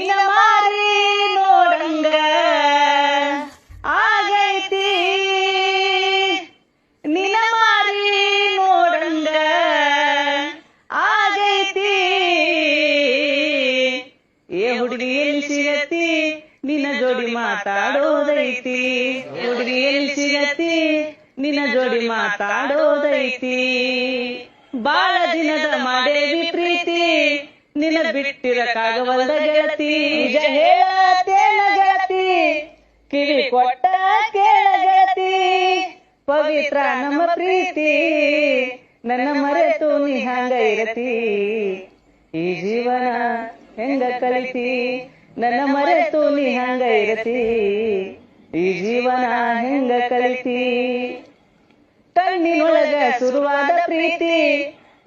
ನಿನ ಮಾರಿ ನೋಡಂಗ. ಆಗೈತಿ. ನಿನ ಮಾರಿ ನೋಡಂಗ. ಆಗೈತಿ. ಏ ಹುಡುಗಿ ಎಲ್ಲಿ ಸಿಗತಿ? ನಿನ್ನ ಜೋಡಿ ಮಾತಾಡೋದೈತಿ. ಹುಡುಗಿ ಎಲ್ಲಿ ಸಿಗತಿ? ನಿನ್ನ ಜೋಡಿ ಮಾತಾಡೋದೈತಿ. ಬಾಳ ದಿನದ ಮಾಡೇವಿ ಪ್ರೀತಿ ನಿನ್ನ ಬಿಟ್ಟಿರಕ್ಕಾಗವಲ್ದ ಗೆಳತಿ. ಹೇಳತೇನ ಗೆಳತಿ? ಕಿವಿ ಕೊಟ್ಟ ಕೇಳ ಗೆಳತಿ. ಪವಿತ್ರ ನಮ್ಮ ಪ್ರೀತಿ. ನನ್ನ ಮರೆತು ನೀ ಹಂಗ ಇರತಿ. ಈ ಜೀವನ ಹೆಂಗ ಕಲಿತಿ? ನನ್ನ ಮರೆತು ನೀ ಹಂಗ ಇರತಿ. ಈ ಜೀವನ ಹೆಂಗ ಕಲಿತಿ? ಕಣ್ಣಿನೊಳಗ ಶುರುವಾದ ಪ್ರೀತಿ.